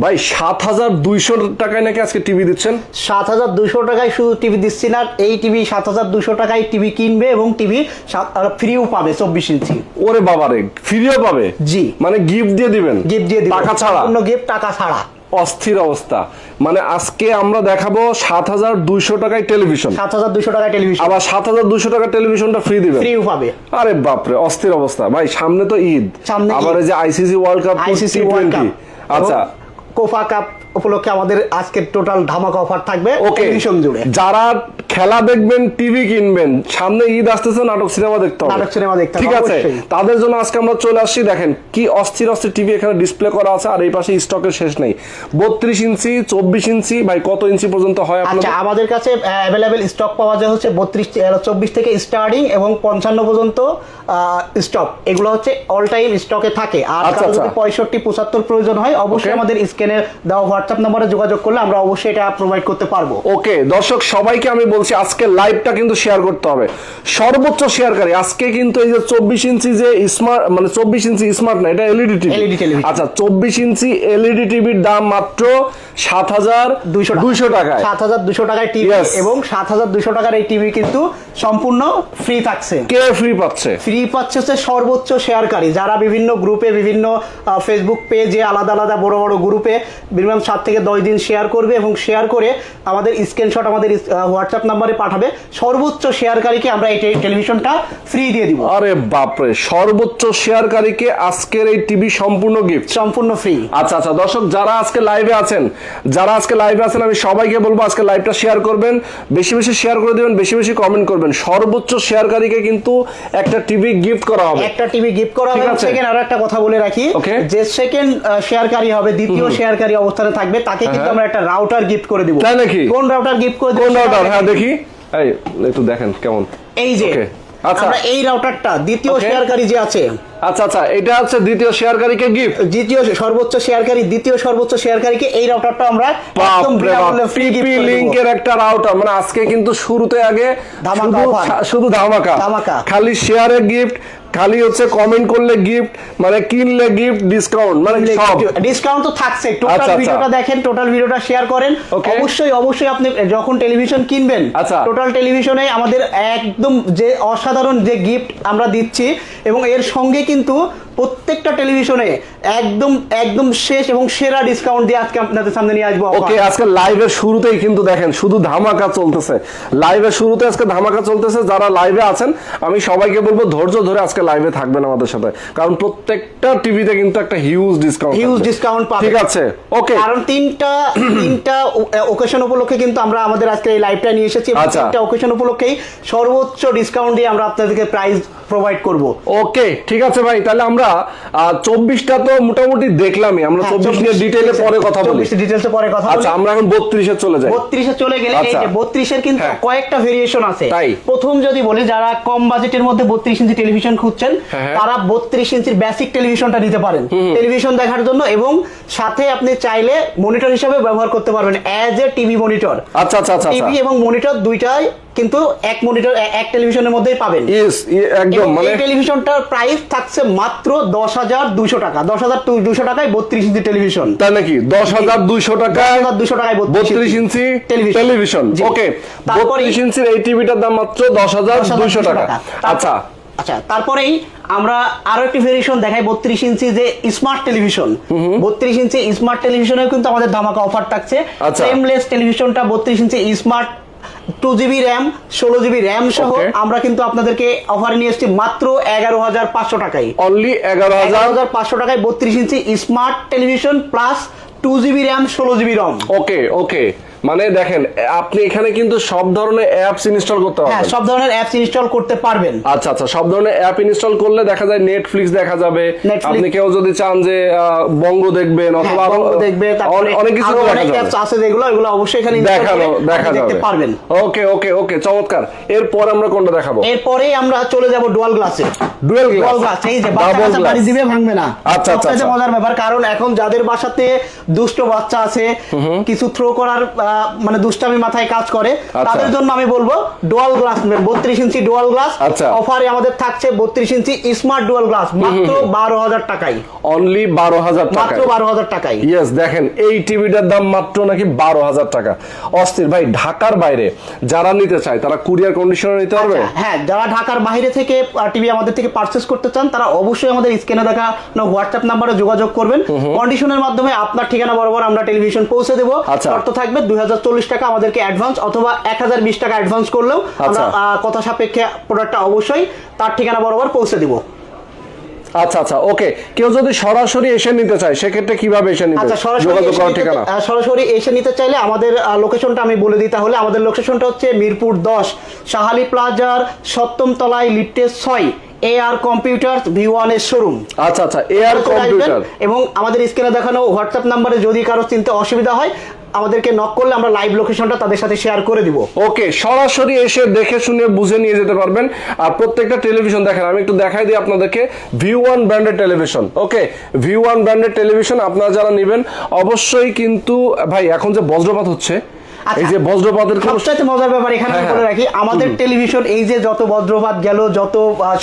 ভাই সাত হাজার দুইশো টাকায় নাকি আজকে টিভি দিচ্ছেন? সাত হাজার দুশো টাকায় শুধু টিভি দিচ্ছি না এই টিভি সাত হাজার দুশো টাকায় টিভি কিনবে এবং টিভি ফ্রিও পাবে চব্বিশ ইঞ্চি। ওরে বাবারে ফ্রিও পাবে? জি। মানে গিফট দিয়ে দিবেন? গিফট দিয়ে দিবে টাকা ছাড়া? সম্পূর্ণ গিফট টাকা ছাড়া। অস্থির অবস্থা। মানে আজকে আমরা দেখাবো সাত হাজার দুইশো টাকায় টেলিভিশন। সাত হাজার দুইশো টাকায় টেলিভিশন। আবার সাত হাজার দুইশো টাকা টেলিভিশনটা ফ্রি দিবে ফ্রিও পাবে। আরে বাপরে অস্থির অবস্থা। ভাই সামনে তো ঈদ। সামনে। আবার এই যে ICC World Cup ICC World Cup আচ্ছা কোফা কাপ উপলক্ষে আমাদের আজকের টোটাল ধামাকা অফার থাকবে ওকে টেলিভিশন জুড়ে। যারা খেলা দেখবেন টিভি কিনবেন সামনে ঈদ আসতেছে নাটক সিনেমা দেখতে হবে। নাটক সিনেমা দেখতে ঠিক আছে তাদের জন্য আজকে আমরা চলে আসছি দেখেন কি অস্থির অস্থির টিভি এখানে ডিসপ্লে করা আছে আর এই পাশে স্টকের শেষ নেই। বত্রিশ ইঞ্চি চব্বিশ ইঞ্চি ভাই কত ইঞ্চি পর্যন্ত হয় আচ্ছা আমাদের কাছে অ্যাভেলেবেল স্টক পাওয়া যায় হচ্ছে বত্রিশ চব্বিশ থেকে স্টার্টিং এবং পঞ্চান্ন পর্যন্ত স্টক এগুলো হচ্ছে অল টাইম স্টকে থাকে। আর আচ্ছা, যদি আচ্ছা। পঁয়ষট্টি পঁচাত্তর প্রয়োজন হয় অবশ্যই আমাদের স্ক্যানে দেওয়া হোয়াটসঅ্যাপ নাম্বারে যোগাযোগ করলে আমরা অবশ্যই এটা প্রোভাইড করতে পারব। ওকে দর্শক সবাইকে আমি বলছি আজকে লাইভটা কিন্তু শেয়ার করতে হবে। সর্বোচ্চ শেয়ারকারী আজকে কিন্তু এই যে চব্বিশ ইঞ্চি যে স্মার্ট মানে চব্বিশ ইঞ্চি স্মার্ট না এটা এলইডি টিভি LED television। আচ্ছা চব্বিশ ইঞ্চি এলইডি টিভির দাম মাত্র সাত হাজার দুইশো দুইশো টাকায় সাত হাজার দুশো টাকায় টিভি এবং সাত হাজার দুশো টাকার এই টিভি কিন্তু সম্পূর্ণ ফ্রি থাকছে। কে ফ্রি পাচ্ছে? ফ্রি পাচ্ছে হচ্ছে সর্বোচ্চ শেয়ারকারী যারা বিভিন্ন গ্রুপে বিভিন্ন ফেসবুক পেজে আলাদা আলাদা বড় বড় গ্রুপে মিনিমাম সাত থেকে দশ দিন শেয়ার করবে এবং শেয়ার করে আমাদের স্ক্রিনশট আমাদের হোয়াটসঅ্যাপ নাম্বারে পাঠাবে। সর্বোচ্চ শেয়ারকারীকে আমরা এই টেলিভিশনটা ফ্রি দিয়ে দিব। আরে বাপরে সর্বোচ্চ শেয়ারকারীকে আজকের এই টিভি সম্পূর্ণ গিফট সম্পূর্ণ ফ্রি আচ্ছা আচ্ছা দর্শক যারা আজকে লাইভে আছেন যারা আজকে লাইভে আছেন আমি সবাইকে বলব আজকে লাইভটা শেয়ার করবেন। বেশি বেশি শেয়ার করে দিবেন বেশি বেশি কমেন্ট করবেন। সর্বোচ্চ শেয়ারকারীকে কিন্তু একটা টিভি গিফট করা হবে। একটা টিভি গিফট করা হবে। সেকেন্ড আরও একটা কথা বলে রাখি. যে সেকেন্ড শেয়ারকারী হবে দ্বিতীয় শেয়ারকারী অবস্থানে থাকবে তাকে কিন্তু হ্যাঁ। আমরা একটা রাউটার গিফট করে দিব তাই নাকি? কোন রাউটার গিফট করে দিব কোন রাউটার হ্যাঁ দেখি এই একটু দেখেন কেমন এই যে আচ্ছা। আমরা এই রাউটারটা দ্বিতীয়. শেয়ারকারী যে আছে আচ্ছা আচ্ছা এটা হচ্ছে দ্বিতীয় শেয়ারকারীকে গিফট দ্বিতীয় সর্বোচ্চ শেয়ারকারী দ্বিতীয় সর্বোচ্চ শেয়ারকারীকে এই রাউটারটা আমরা একদম বিনামূল্যে ফ্রি গিফট লিংকের একটা রাউটার মানে আজকে কিন্তু শুরুতে আগে শুধু শুধু ধামাকা। খালি শেয়ারে গিফট খালি হচ্ছে কমেন্ট করলে গিফট মানে কিনলে গিফট ডিসকাউন্ট মানে সব। ডিসকাউন্ট তো থাকছে। আচ্ছা, টোটাল আচ্ছা। ভিডিওটা দেখেন টোটাল ভিডিওটা শেয়ার করেন। অবশ্যই অবশ্যই আপনি যখন টেলিভিশন কিনবেন আচ্ছা। টোটাল টেলিভিশনে আমাদের একদম যে অসাধারণ যে গিফট আমরা দিচ্ছি এবং এর সঙ্গে কিন্তু প্রত্যেকটা টেলিভিশনে একদম একদম শেষ এবং সেরা ডিসকাউন্ট দিয়ে আজকে আপনাদের সামনে নিয়ে আসব ওকে আজকে লাইভের শুরুতেই কিন্তু দেখেন শুধু ধামাকা চলতেছে। লাইভের শুরুতে আজকে ধামাকা চলতেছে যারা লাইভে আছেন আমি সবাইকে বলব ধৈর্য ধরে আজকে লাইভে থাকবেন আমাদের সাথে। কারণ প্রত্যেকটা টিভিতে কিন্তু একটা হিউজ ডিসকাউন্ট হিউজ ডিসকাউন্ট পাবে ঠিক আছে ওকে। কারণ তিনটা তিনটা ওকেশন উপলক্ষে কিন্তু আমরা আমাদের আজকে এই লাইভটা নিয়ে এসেছি আচ্ছা। তিনটা ওকেশন উপলক্ষেই সর্বোচ্চ ডিসকাউন্ট দিয়ে আমরা আপনাদেরকে প্রাইস প্রোভাইড করব। ওকে ঠিক আছে ভাই তাহলে আমরা চব্বিশটা তো মোটামুটি দেখলামই। আমরা হ্যাঁ, চব্বিশ নিয়ে ডিটেলে পরে কথা বলি। ডিটেলসে পরে কথা আচ্ছা আমরা এখন বত্রিশে চলে যাই। বত্রিশে চলে গেলে এই আচ্ছা। যে বত্রিশের কিন্তু হ্যাঁ। কয়েকটা ভেরিয়েশন আছে? প্রথম যদি বলি যারা কম বাজেটের মধ্যে বত্রিশ ইঞ্চি টেলিভিশন খুঁজছেন হ্যাঁ। তারা বত্রিশ ইঞ্চির বেসিক টেলিভিশনটা নিতে পারেন। টেলিভিশন দেখার জন্য এবং সাথে আপনি চাইলে মনিটর হিসাবে ব্যবহার করতে পারবেন অ্যাজ এ টিভি মনিটর আচ্ছা আচ্ছা আচ্ছা টিভি এবং মনিটর দুইটাই কিন্তু এক মনিটর এক টেলিভিশনের মধ্যেই পাবেন। ইয়েস একদম মানে এই টেলিভিশনটার প্রাইস থাকছে মাত্র দশ হাজার দুশো টাকা। দশ হাজার দুশো টাকায় বত্রিশ ইঞ্চি টেলিভিশন তাই নাকি? দশ হাজার দুইশো টাকা দুশো টাকায় বত্রিশ ইঞ্চি টেলিভিশন। ওকে তারপরেই- বত্রিশ ইঞ্চির এই টিভিটার দাম মাত্র দশ হাজার দুইশো টাকা। আচ্ছা। আচ্ছা তারপরেই আমরা আরও একটি ভেরিয়েশন দেখাই বত্রিশ ইঞ্চি যে স্মার্ট টেলিভিশন বত্রিশ ইঞ্চি স্মার্ট টেলিভিশনেও কিন্তু আমাদের ধামাকা অফার থাকছে। আচ্ছা। ফ্রেমলেস টেলিভিশনটা বত্রিশ inch smart two GB RAM ষোলো জিবি র্যাম সহ আমরা কিন্তু আপনাদেরকে অফার নিয়ে এসেছি মাত্র এগারো হাজার পাঁচশো টাকায়। অনলি এগারো হাজার? পাঁচশো টাকায় বত্রিশ inch smart television plus two GB RAM ষোলো জিবি রম ওকে ওকে মানে দেখেন আপনি এখানে কিন্তু সব ধরনের অ্যাপস ইনস্টল করতে পারবেন। হ্যাঁ সব ধরনের অ্যাপস ইনস্টল করতে পারবেন। আচ্ছা আচ্ছা সব ধরনের অ্যাপ ইনস্টল করলে দেখা যায় নেটফ্লিক্স দেখা যাবে। আপনি কেউ যদি চান যে বঙ্গ দেখবেন অথবা হ্যাঁ, বঙ্গ দেখবে তারপরে অনেক- কিছু অনেক অ্যাপস আছে যেগুলো এগুলো অবশ্যই এখানে দেখানো দেখা যাবে। পারবেন। ওকে ওকে ওকে চমৎকার। এরপর আমরা কোনটা দেখাবো? এরপরে আমরা চলে যাব ডুয়াল গ্লাসে ডুয়াল গ্লাস এই যে বাচ্চা বাড়ি দিবে ভাঙবে না। আচ্ছা, আচ্ছা, আচ্ছা। মজার ব্যাপার কারণ এখন যাদের বাসাতে দুষ্ট বাচ্চা আছে কিছু থ্রো করার আহ, মানে দুষ্টামি মাথায় কাজ করে আচ্ছা। তাদের জন্য আমি বলব ডুয়াল গ্লাস বত্রিশ ইঞ্চি ডুয়াল গ্লাস। অফারে আমাদের থাকছে বত্রিশ ইঞ্চি স্মার্ট ডুয়াল গ্লাস মাত্র বারো হাজার টাকায়। অনলি বারো হাজার মাত্র বারো হাজার টাকায়। ইয়েস দেখেন এই টিভিটার দাম মাত্র নাকি বারো হাজার টাকা। অস্থির ভাই ঢাকার বাইরে যারা নিতে চায় তারা কুরিয়ার কন্ডিশনে নিতে পারবে? আচ্ছা, হ্যাঁ যারা ঢাকার বাইরে থেকে টিভি আমাদের থেকে পারচেস করতে চান তারা অবশ্যই আমাদের স্ক্রিনে দেখা হোয়াটসঅ্যাপ নাম্বারে যোগাযোগ করবেন। কন্ডিশনের মাধ্যমে আপনার ঠিকানা বরাবর আমরা টেলিভিশন পৌঁছে দেবো। আচ্ছা। শর্ত থাকবে দুই টাকা আমাদেরকে অ্যাডভান্স অথবা এক টাকা অ্যাডভান্স করলেও আমরা আচ্ছা। কথা সাপেক্ষে প্রোডাক্টটা অবশ্যই তার ঠিকানা বরাবর পৌঁছে দিব। আচ্ছা আচ্ছা ওকে কেউ যদি সরাসরি এসে নিতে চায় সেক্ষেত্রে কীভাবে এসে নিতে আচ্ছা সরাসরি এসে নিতে- সরাসরি এসে নিতে চাইলে আমাদের লোকেশনটা আমি বলে দিই তাহলে। আমাদের লোকেশনটা হচ্ছে মিরপুর দশ শাহালি প্লাজার সপ্তম তলায় লিফটের ছয়। এ আর কম্পিউটার ভি ওয়ানের শোরুম আচ্ছা আচ্ছা চলে কম্পিউটার এবং আমাদের স্ক্রিনে দেখানো হোয়াটসঅ্যাপ নাম্বারে যদি কারও চিনতে অসুবিধা হয় আমাদেরকে নক করলে আমরা লাইভ লোকেশনটা তাদের সাথে শেয়ার করে দিব। ওকে সরাসরি এসে দেখে শুনে বুঝে নিয়ে যেতে পারবেন। আর প্রত্যেকটা টেলিভিশন দেখেন আমি একটু দেখাই দিই আপনাদেরকে। ভিউ ওয়ান ব্র্যান্ডের টেলিভিশন ওকে ভিউ ওয়ান ব্র্যান্ডের টেলিভিশন আপনারা যারা নেবেন অবশ্যই কিন্তু ভাই এখন যে বজ্রপাত হচ্ছে। এই যে বজ্রপাতের সবচাইতে মজার ব্যাপার এখানে আমি হ্যাঁ, বলে হ্যাঁ। রাখি আমাদের টেলিভিশন এই যে যত বজ্রপাত গেল যত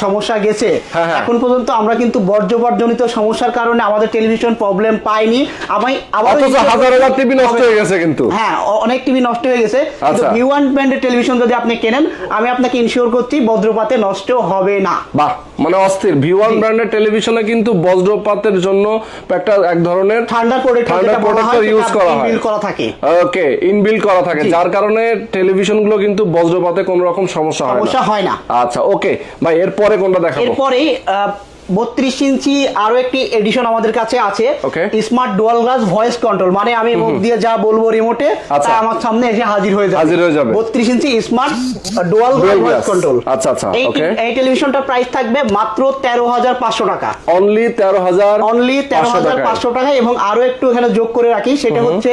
সমস্যা গেছে হ্যাঁ, হ্যাঁ। এখন পর্যন্ত আমরা কিন্তু বজ্রপাত জনিত সমস্যার কারণে আমাদের টেলিভিশন প্রবলেম পাইনি। আমি আবার হাজার হাজার টিভি নষ্ট হয়ে গেছে কিন্তু। হ্যাঁ অনেক টিভি নষ্ট হয়ে গেছে। কিন্তু আচ্ছা। ভিউ ওয়ান ব্র্যান্ডের টেলিভিশন যদি আপনি কেনেন আমি আপনাকে ইনশিওর করছি বজ্রপাতে নষ্ট হবে না। বাহ মানে অস্থির। ভি ওয়ান ব্র্যান্ডের টেলিভিশনে কিন্তু বজ্রপাতের জন্য একটা এক ধরনের ঠান্ডার প্রোডাক্ট ঠান্ডার প্রোটেক্টর ইউজ করা হয় বিল করা থাকে। ওকে ইনবিল করা থাকে। যার কারণে টেলিভিশনগুলো কিন্তু বজ্রপাতে কোনো রকম সমস্যা হয় সমস্যা না হয় না। আচ্ছা ওকে। ভাই এরপরে কোনটা দেখাবো? এরপরে বত্রিশ ইঞ্চি আরও একটি এডিশন আমাদের কাছে আছে। Smart dual glass voice control. মানে আমি মুখ দিয়ে যা বলব রিমোটে আচ্ছা। তা আমার সামনে এসে হাজির হয়ে যাবে। হাজির হয়ে যাবে। বত্রিশ inch smart dual glass voice control. আচ্ছা, আচ্ছা, এই টেলিভিশনটার প্রাইস থাকবে মাত্র তেরো হাজার পাঁচশো টাকা। অনলি তেরো হাজার অনলি তেরো হাজার পাঁচশো টাকা এবং আরও একটু এখানে যোগ করে রাখি। সেটা হচ্ছে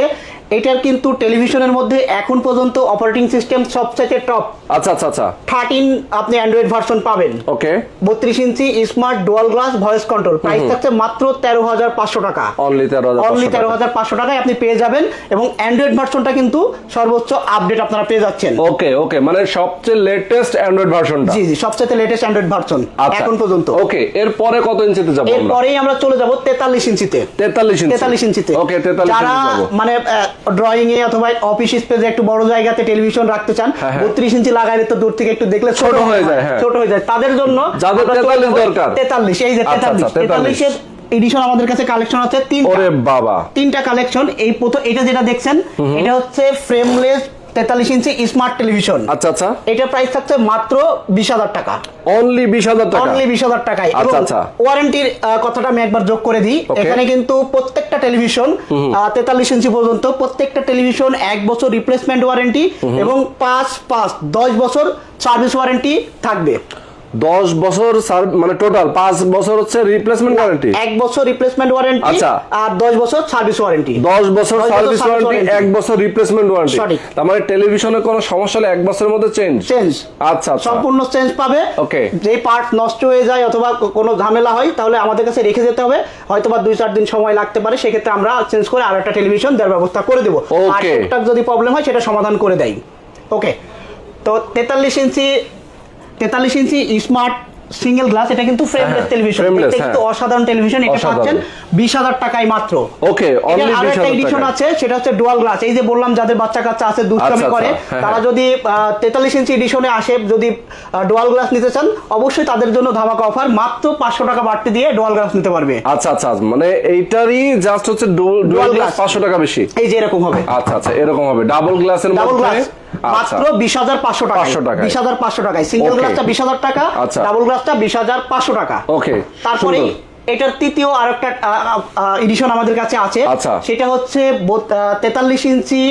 এটার কিন্তু টেলিভিশনের মধ্যে এখন পর্যন্ত অপারেটিং সিস্টেম সবচেয়ে টপ আচ্ছা আচ্ছা আচ্ছা। থার্টিন আপনি অ্যান্ড্রয়েড ভার্সন পাবেন। ওকে বত্রিশ inch smart dual glass voice control price থাকছে মাত্র তেরো হাজার পাঁচশো টাকা। অনলি তেরো অনলি তেরো হাজার পাঁচশো টাকায় আপনি পেয়ে যাবেন এবং অ্যান্ড্রয়েড ভার্সনটা কিন্তু সর্বোচ্চ আপডেট আপনারা পেয়ে যাচ্ছেন। ওকে ওকে মানে সবচেয়ে লেটেস্ট অ্যান্ড্রয়েড ভার্সনটা জি জি সবচেয়ে লেটেস্ট অ্যান্ড্রয়েড ভার্সন এখন পর্যন্ত। ওকে এরপরে কত ইঞ্চিতে যাব আমরা? এরপরেই আমরা চলে যাব তেতাল্লিশ ইঞ্চিতে। তেতাল্লিশ ইঞ্চি। তেতাল্লিশ ইঞ্চিতে। ওকে তেতাল্লিশ যারা মানে ড্রয়িং এ অথবা অফিস স্পেসে একটু বড় জায়গাতে টেলিভিশন রাখতে চান হ্যাঁ, হ্যাঁ। বত্রিশ ইঞ্চি লাগাইলে তো দূর থেকে একটু দেখলে ছোট হয়ে যায়, হ্যাঁ। ছোট হয়ে যায়। তাদের জন্য যাদের 43 দরকার। তেতাল্লিশ এই যে আচ্ছা, তেতাল্লিশ। আচ্ছা, 43 তেতাল্লিশের এডিশন আমাদের কাছে কালেকশন আছে তিন ওরে বাবা। তিনটা কালেকশন এই প্রথম এটা যেটা দেখছেন এটা হচ্ছে ফ্রেমলেস তেতাল্লিশ ইঞ্চি স্মার্ট টেলিভিশন আচ্ছা আচ্ছা। এটা প্রাইস থাকছে মাত্র বিশ হাজার টাকা। অনলি বিশ হাজার টাকা? অনলি বিশ হাজার টাকায়। আচ্ছা, আচ্ছা। ওয়ারেন্টির কথাটা আমি একবার যোগ করে দিই। এখানে কিন্তু প্রত্যেকটা টেলিভিশন তেতাল্লিশ ইঞ্চি পর্যন্ত প্রত্যেকটা টেলিভিশন এক বছর রিপ্লেসমেন্ট ওয়ারেন্টি এবং পাঁচ পাঁচ দশ বছর সার্ভিস ওয়ারেন্টি থাকবে। দশ বছর মানে টোটাল পাঁচ বছর হচ্ছে রিপ্লেসমেন্ট ওয়ারেন্টি এক বছর রিপ্লেসমেন্ট ওয়ারেন্টি আচ্ছা। আর দশ বছর সার্ভিস ওয়ারেন্টি দশ বছর সার্ভিস ওয়ারেন্টি এক বছর রিপ্লেসমেন্ট ওয়ারেন্টি সঠিক। তার মানে টেলিভিশনে কোনো সমস্যা হলে এক বছরের মধ্যে চেঞ্জ চেঞ্জ আচ্ছা আচ্ছা। সম্পূর্ণ চেঞ্জ পাবে। ওকে যে পার্ট নষ্ট হয়ে যায় অথবা কোনো ঝামেলা হয় তাহলে আমাদের কাছে রেখে যেতে হবে। হয়তো বা দুই চার দিন সময় লাগতে পারে সেক্ষেত্রে আমরা চেঞ্জ করে আর একটা টেলিভিশন দেওয়ার ব্যবস্থা করে দেবো। আর. যদি প্রবলেম হয় সেটা সমাধান করে দেয়। ওকে তো তেতাল্লিশ ইঞ্চি তেতাল্লিশ ইঞ্চি স্মার্ট সিঙ্গেল গ্লাস এটা কিন্তু ফ্রেমলেস হ্যাঁ, টেলিভিশন এটা কিন্তু হ্যাঁ। অসাধারণ টেলিভিশন এটা পাচ্ছেন বিশ হাজার টাকায় মাত্র। ওকে অনলি আরও বিশ একটা হাজার এডিশন টাকা আছে সেটা হচ্ছে ডুয়াল গ্লাস এই যে বললাম যাদের বাচ্চা কাচ্চা আছে দুষ্টামি আচ্ছা, করে আচ্ছা, হ্যাঁ, তারা। যদি তেতাল্লিশ ইঞ্চি এডিশনে আসে যদি ডুয়াল গ্লাস নিতে চান অবশ্যই তাদের জন্য ধামাকা অফার মাত্র পাঁচশো টাকা বাড়তি দিয়ে ডুয়াল গ্লাস নিতে পারবে। আচ্ছা আচ্ছা মানে এইটারই জাস্ট হচ্ছে ডুয়াল গ্লাস glass। পাঁচশো টাকা বেশি। এই যে এরকম হবে। আচ্ছা আচ্ছা এরকম হবে। ডাবল গ্লাসের ডাবল মধ্যে গ্লাস আচ্ছা মাত্র বিশ হাজার পাঁচশো টাকা বিশ হাজার পাঁচশো টাকায়। সিঙ্গেল গ্লাসটা বিশ হাজার টাকা আচ্ছা। ডাবল গ্লাসটা বিশ হাজার পাঁচশো টাকা। ওকে তারপরে এটার তৃতীয় আর একটা এডিশন আমাদের কাছে আছে। আচ্ছা। সেটা হচ্ছে তেতাল্লিশ inch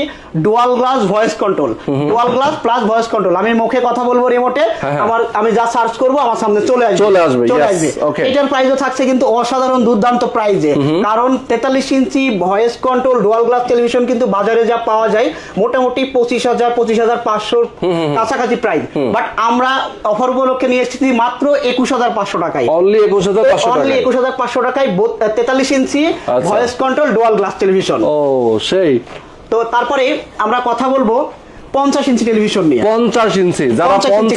dual glass voice control dual glass plus voice control আমি মুখে কথা বলব রিমোটে হ্যাঁ। আমার আমি যা সার্চ করব আমার সামনে চলে আসবে। চলে আসবে, চলে আসবে। এটার প্রাইসও থাকছে কিন্তু অসাধারণ দুর্দান্ত প্রাইজে কারণ তেতাল্লিশ inch voice control dual glass television কিন্তু বাজারে যা পাওয়া যায় মোটামুটি পঁচিশ হাজার পঁচিশ হাজার পাঁচশোর কাছাকাছি প্রাইস বাট আমরা অফার উপলক্ষে নিয়ে এসেছি মাত্র একুশ হাজার পাঁচশো টাকায়। অনলি একুশ হাজার পাঁচশো অনলি একুশ হাজার পাঁচশো টাকায় তেতাল্লিশ inch. Voice control dual glass television ও সেই তো তারপরে আমরা কথা বলব পঞ্চাশ ইঞ্চি টেলিভিশন নিয়ে পঞ্চাশ ইঞ্চি যারা 50 ইঞ্চি, নিতে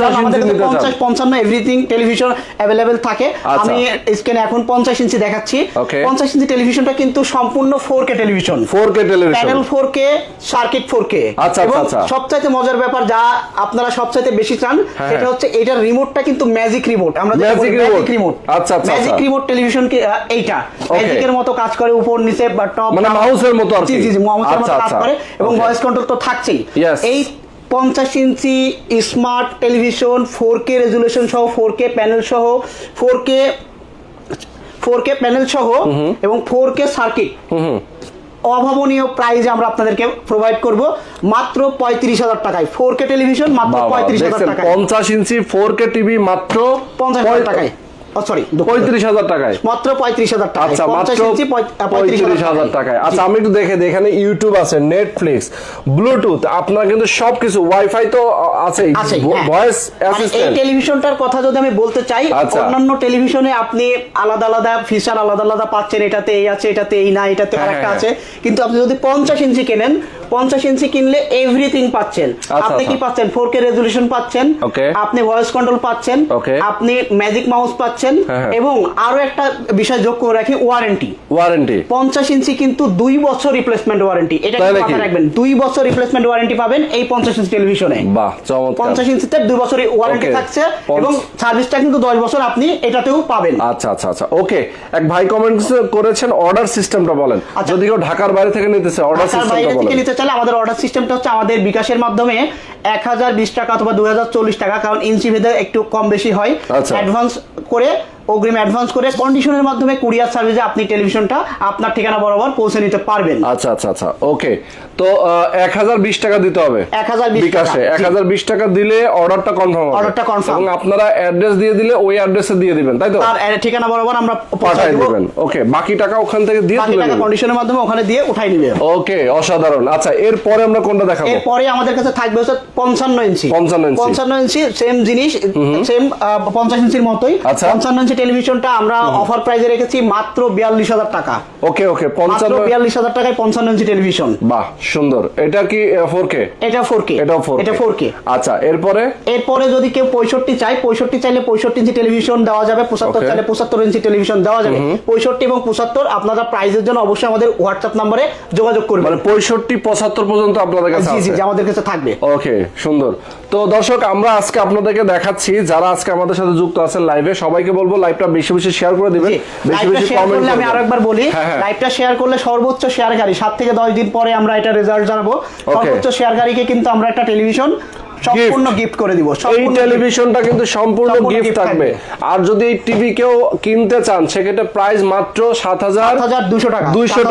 চান 55 এভরিথিং টেলিভিশন অ্যাভেলেবেল থাকে আচ্ছা। আমি স্ক্রিনে এখন পঞ্চাশ ইঞ্চি দেখাচ্ছি Okay. পঞ্চাশ ইঞ্চি টেলিভিশনটা কিন্তু সম্পূর্ণ four K television four K television panel four K circuit four K আচ্ছা, আচ্ছা। সবচাইতে মজার ব্যাপার যা আপনারা সবচাইতে বেশি চান হ্যাঁ, সেটা হ্যাঁ। হচ্ছে এটার রিমোটটা কিন্তু ম্যাজিক রিমোট আমরা remote? রিমোট আচ্ছা, আচ্ছা, ম্যাজিক আচ্ছা। রিমোট টেলিভিশন কি এইটা ম্যাজিকের মতো কাজ করে উপর নিচে বা টপ মানে মাউসের মতো আর জি? জি মাউসের মতো আচ্ছা, কাজ আচ্ছা। করে এবং ভয়েস কন্ট্রোল তো থাকছেই এই পঞ্চাশ inch smart television four K resolution সহ ফোর কে প্যানেল সহ four K four K panel সহ এবং ফোর কে সার্কিট অভাবনীয় প্রাইজে আমরা আপনাদেরকে প্রোভাইড করব মাত্র পঁয়ত্রিশ হাজার টাকায়। ফোর কে টেলিভিশন মাত্র পঁয়ত্রিশ হাজার টাকায়। পঞ্চাশ ইঞ্চি ফোর কে টিভি মাত্র পঞ্চাশ হাজার টাকায়। সরি পঁয়ত্রিশ হাজার টাকায়। মাত্র পঁয়ত্রিশ হাজার টাকা আচ্ছা মাত্র পঁয়ত্রিশ হাজার টাকায়। আচ্ছা আমি একটু দেখে দিই, এখানে ইউটিউব আছে নেটফ্লিক্স ব্লুটুথ আপনার কিন্তু সবকিছু ওয়াইফাই তো আছে হ্যাঁ। ভয়েস মানে এই টেলিভিশনটার কথা যদি আমি বলতে চাই আচ্ছা। অন্যান্য টেলিভিশনে আপনি আলাদা আলাদা ফিচার আলাদা আলাদা পাচ্ছেন এটাতে এই আছে এটাতে এই না এটাতে হ্যাঁ, আরেকটা হ্যাঁ, আছে। কিন্তু আপনি যদি পঞ্চাশ ইঞ্চি কেনেন পঞ্চাশ ইঞ্চি কিনলে এভরিথিং পাচ্ছেন। আচ্ছা, আপনি কি আচ্ছা। পাচ্ছেন? ফোর কে রেজলিউশন পাচ্ছেন। আপনি ভয়েস কন্ট্রোল পাচ্ছেন। আপনি ম্যাজিক মাউস পাচ্ছেন। হ্যাঁ, হ্যাঁ। এবং আরও একটা বিষয় যোগ করে রাখি ওয়ারেন্টি ওয়ারেন্টি পঞ্চাশ ইঞ্চি কিন্তু দুই বছর রিপ্লেসমেন্ট ওয়ারেন্টি এটা? মাথায় রাখবেন দুই বছর রিপ্লেসমেন্ট ওয়ারেন্টি পাবেন এই পঞ্চাশ ইঞ্চি টেলিভিশনে পঞ্চাশ ইঞ্চিতে দুই বছর ওয়ারেন্টি থাকছে এবং সার্ভিসটা কিন্তু দশ বছর আপনি এটাতেও পাবেন। আচ্ছা আচ্ছা আচ্ছা ওকে এক ভাই কমেন্ট করেছেন অর্ডার সিস্টেমটা বলেন। আচ্ছা। যদি কেউ ঢাকার বাইরে থেকে নিতেছে অর্ডার সিস্টেমটা থেকে বলেন। নিতে চাইলে আমাদের অর্ডার সিস্টেমটা হচ্ছে আমাদের বিকাশের মাধ্যমে এক হাজার বিশ টাকা অথবা দুই হাজার চল্লিশ টাকা কারণ ইঞ্চি ভেদে একটু কম বেশি হয়। আচ্ছা। অ্যাডভান্স করে অগ্রিম অ্যাডভান্স করে কন্ডিশনের মাধ্যমে কুরিয়ার সার্ভিসে আপনি টেলিভিশনটা আপনার ঠিকানা বরাবর পৌঁছে নিতে পারবেন। আচ্ছা আচ্ছা আচ্ছা ওকে তো এক হাজার বিশ টাকা দিতে হবে। 1020 বিকাশে। টাকা, এক। হাজার বিশ টাকা দিলে অর্ডারটা কনফার্ম হবে। অর্ডারটা confirm। এবং আপনারা অ্যাড্রেস দিয়ে দিলে ওই অ্যাড্রেসে দিয়ে দিবেন তাই তো? এর ঠিকানা বরাবর আমরা পাঠাই পৌঁছাই দিবেন। ওকে বাকি টাকা ওখান থেকে দিয়ে তুলে টাকা কন্ডিশনের মাধ্যমে ওখানে দিয়ে উঠাই নিবে। ওকে অসাধারণ। আচ্ছা এরপরে আমরা কোনটা দেখাবো? এরপরে আমাদের কাছে থাকবে হচ্ছে পঞ্চান্ন ইঞ্চি। 55 ইঞ্চি। পঞ্চান্ন ইঞ্চি সেম জিনিস সেম পঞ্চাশ ইঞ্চির মতোই। আচ্ছা। পঞ্চান্ন ইঞ্চি টেলিভিশনটা আমরা অফার প্রাইজে রেখেছি মাত্র বিয়াল্লিশ হাজার টাকা। ওকে ওকে পঞ্চান্ন বিয়াল্লিশ হাজার টাকায় পঞ্চান্ন ইঞ্চি টেলিভিশন। বাহ সুন্দর। এটা কি ফোর কে এটা ফোর কে এটাও ফোর এটা ফোর কে আচ্ছা এরপরে? এরপরে যদি কেউ পঁয়ষট্টি চাই পঁয়ষট্টি চাইলে পঁয়ষট্টি ইঞ্চি টেলিভিশন দেওয়া যাবে পঁচাত্তর চাইলে পঁচাত্তর ইঞ্চি টেলিভিশন দেওয়া যাবে। পঁয়ষট্টি এবং পঁচাত্তর আপনারা প্রাইজের জন্য অবশ্যই আমাদের হোয়াটসঅ্যাপ নাম্বারে যোগাযোগ করবেন। মানে পঁয়ষট্টি পঁচাত্তর পর্যন্ত আপনাদের কাছে জি জি জি, আমাদের কাছে থাকবে। ওকে সুন্দর। তো দর্শক আমরা আজকে আপনাদেরকে দেখাচ্ছি যারা আজকে আমাদের সাথে যুক্ত আছেন লাইভে সবাইকে বলব লাইভটা বেশি বেশি শেয়ার করে দিবেন বেশি বেশি কমেন্ট করলে আমি আরেকবার একবার বলি হ্যাঁ, হ্যাঁ। লাইভটা শেয়ার করলে সর্বোচ্চ শেয়ারকারী 7 থেকে দশ দিন পরে আমরা এটা রেজাল্ট জানাব। সর্বোচ্চ শেয়ারকারীকে কিন্তু আমরা একটা টেলিভিশন সম্পূর্ণ গিফট করে দিব এই টেলিভিশনটা কিন্তু সম্পূর্ণ গিফট থাকবে। আর যদি এই টিভি কেউ কিনতে চান সেক্ষেত্রে প্রাইস মাত্র সাত হাজার 7,200 টাকা। দুইশো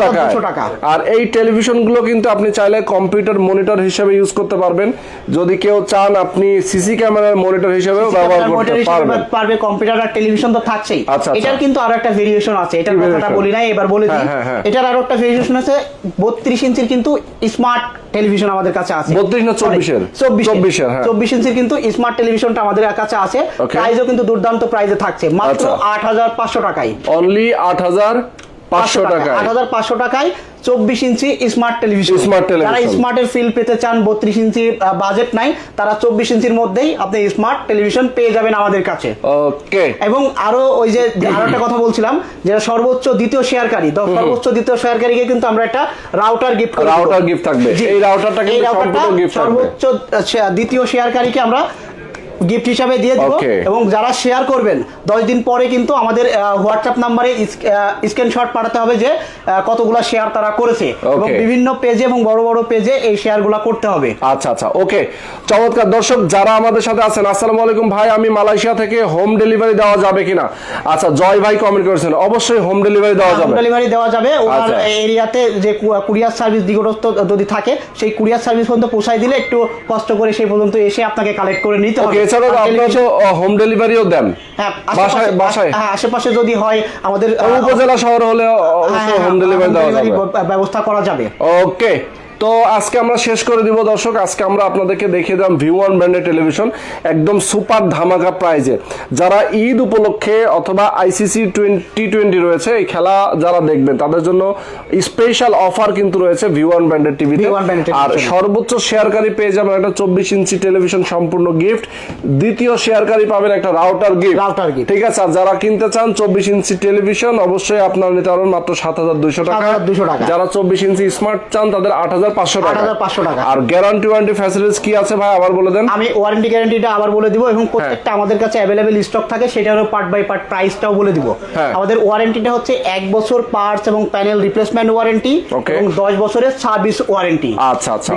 টাকা। আর এই টেলিভিশনগুলো কিন্তু আপনি চাইলে কম্পিউটার মনিটর হিসেবে ইউজ করতে পারবেন। যদি কেউ চান আপনি সিসি ক্যামেরার মনিটর হিসেবেও ব্যবহার করতে পারবেন। পারবে কম্পিউটার আর টেলিভিশন তো থাকছেই। আচ্ছা, আচ্ছা। এটার কিন্তু আরও একটা ভেরিয়েশন আছে। এটার কথাটা বলি নাই এবার বলে দিই। হ্যাঁ, হ্যাঁ, হ্যাঁ। এটার আরও একটা ভেরিয়েশন আছে। বত্রিশ ইঞ্চির কিন্তু স্মার্ট টেলিভিশন আমাদের কাছে আছে। 32 না 24 এর? চব্বিশ 24 এর, হ্যাঁ। চব্বিশ ইঞ্চির কিন্তু স্মার্ট টেলিভিশনটা আমাদের কাছে আছে. প্রাইসও কিন্তু দুর্দান্ত প্রাইসে থাকছে। মাত্র আচ্ছা। আট হাজার পাঁচশো টাকায়। অনলি আট হাজার পাঁচশো টাকা আট হাজার পাঁচশো টাকায়। চব্বিশ ইঞ্চি স্মার্ট টেলিভিশন television। যারা স্মার্টের ফিল পেতে চান বত্রিশ ইঞ্চি বাজেট নাই তারা চব্বিশ ইঞ্চির মধ্যেই আপনি স্মার্ট টেলিভিশন পেয়ে যাবেন আমাদের কাছে ওকে এবং আরও ওই যে আরও একটা কথা বলছিলাম যে সর্বোচ্চ দ্বিতীয় শেয়ারকারী সর্বোচ্চ দ্বিতীয় শেয়ারকারীকে কিন্তু আমরা একটা রাউটার গিফট রাউটার গিফট থাকবে। এই কিন্তু থাকবে। সর্বোচ্চ দ্বিতীয় শেয়ারকারীকে আমরা গিফট হিসাবে দিয়ে দিব এবং যারা শেয়ার করবেন দশ দিন পরে কিন্তু আমাদের হোয়াটসঅ্যাপ নাম্বারে স্ক্রিনশট পাঠাতে হবে যে কতগুলা শেয়ার তারা করেছে এবং বিভিন্ন পেজে এবং বড় বড় পেজে এই শেয়ারগুলা করতে হবে। আচ্ছা আচ্ছা ওকে চমৎকার। দর্শক যারা আমাদের সাথে আছেন আসসালামু আলাইকুম ভাই আমি মালয়েশিয়া থেকে হোম ডেলিভারি দেওয়া যাবে কিনা? আচ্ছা জয় ভাই কমেন্ট করেছেন অবশ্যই হোম ডেলিভারি দেওয়া হোম যাবে। ডেলিভারি দেওয়া যাবে। ওনার আচ্ছা। এরিয়াতে যে কুরিয়ার সার্ভিস দিগরস্থ যদি থাকে সেই কুরিয়ার সার্ভিস পর্যন্ত পৌঁছায় দিলে একটু কষ্ট করে সেই পর্যন্ত এসে আপনাকে কালেক্ট করে নিতে হবে। এছাড়াও আপনারা তো হোম ডেলিভারিও দেন। হ্যাঁ বাসায় আশেপাশে- বাসায়। হ্যাঁ আশেপাশে যদি হয় আমাদের উপজেলা শহর হলে হোম হ্যাঁ, ডেলিভারি দেওয়া যাবে। ব্যবস্থা করা যাবে। ওকে তো আজকে আমরা শেষ করে দিব দর্শক আজকে আমরা আপনাদেরকে দেখিয়ে দিলাম ভিউ ওয়ান ব্র্যান্ডের টেলিভিশন একদম সুপার ধামাকা প্রাইজে যারা ঈদ উপলক্ষে অথবা আইসিসি টোয়েন্টি টোয়েন্টি রয়েছে এই খেলা যারা দেখবেন তাদের জন্য স্পেশাল অফার কিন্তু রয়েছে ভিউ ওয়ান ব্র্যান্ডের টিভিতে V1 brand এর আর। সর্বোচ্চ শেয়ারকারী পেয়ে যাবেন একটা চব্বিশ ইঞ্চি টেলিভিশন সম্পূর্ণ গিফট দ্বিতীয় শেয়ারকারী পাবেন একটা রাউটার গিফট Router gift। ঠিক আছে আর যারা কিনতে চান চব্বিশ ইঞ্চি টেলিভিশন অবশ্যই আপনার নিতে পারবেন মাত্র সাত হাজার দুইশো টাকা 7,200 টাকা। যারা চব্বিশ ইঞ্চি স্মার্ট চান তাদের আট হাজার পাঁচশো টাকা। 8,500 টাকা। আর গ্যারান্টি ওয়ারেন্টি ফ্যাসিলিটিস কি আছে ভাই? আবার বলে দেন। আমি ওয়ারেন্টি গ্যারান্টিটা আবার বলে দিব এবং প্রত্যেকটা আমাদের কাছে অ্যাভেলেবেল স্টক থাকে সেটারও পার্ট বাই পার্ট প্রাইসটাও বলে দিব। হ্যাঁ। আমাদের ওয়ারেন্টিটা হচ্ছে বছর পার্টস এবং প্যানেল রিপ্লেসমেন্ট ওয়ারেন্টি এবং দশ বছরের সার্ভিস ওয়ারেন্টি আচ্ছা, আচ্ছা,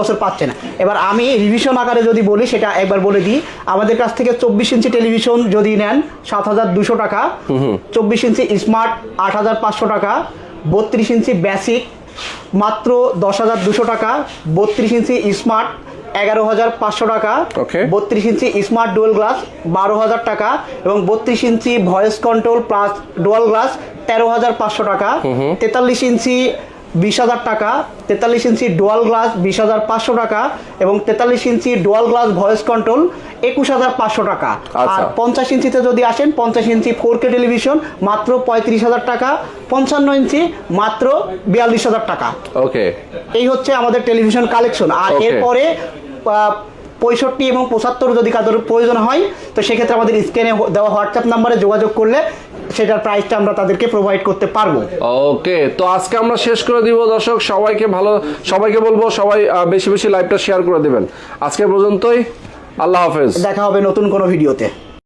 বছর পাচ্ছে না। এবার আমি রিভিশন আকারে যদি বলি সেটা একবার বলে দিই। আমাদের কাছ থেকে চব্বিশ ইঞ্চি টেলিভিশন যদি নেন সাত হাজার দুশো টাকা। চব্বিশ ইঞ্চি স্মার্ট আট হাজার পাঁচশো টাকা। বত্রিশ ইঞ্চি বেসিক মাত্র দশ হাজার দুশো টাকা বত্রিশ ইঞ্চি স্মার্ট এগারো হাজার পাঁচশো টাকা. বত্রিশ ইঞ্চি স্মার্ট ডুয়েল গ্লাস বারো হাজার টাকা এবং বত্রিশ inch voice control plus dual glass তেরো হাজার পাঁচশো টাকা তেতাল্লিশ ইঞ্চি বিশ হাজার টাকা তেতাল্লিশ ইঞ্চি ডুয়াল গ্লাস বিশ হাজার পাঁচশো টাকা এবং তেতাল্লিশ inch dual glass voice control একুশ হাজার পাঁচশো টাকা। আচ্ছা। আর পঞ্চাশ ইঞ্চিতে যদি আসেন পঞ্চাশ ইঞ্চি ফোর কে টেলিভিশন মাত্র পঁয়ত্রিশ হাজার টাকা পঞ্চান্ন ইঞ্চি মাত্র বিয়াল্লিশ হাজার টাকা। ওকে। এই হচ্ছে আমাদের টেলিভিশন কালেকশন। আর এরপরে পঁয়ষট্টি এবং পঁচাত্তর যদি কাদের প্রয়োজন হয় তো সেক্ষেত্রে আমাদের স্ক্রিনে দেওয়া হোয়াটসঅ্যাপ নাম্বারে যোগাযোগ করলে সেটার প্রাইসটা আমরা তাদেরকে প্রোভাইড করতে পারব। ওকে তো আজকে আমরা শেষ করে দিব দর্শক। সবাইকে ভালো সবাইকে বলব সবাই বেশি বেশি লাইভটা শেয়ার করে দেবেন। আজকে পর্যন্তই আল্লাহ হাফেজ। দেখা হবে নতুন কোনো ভিডিওতে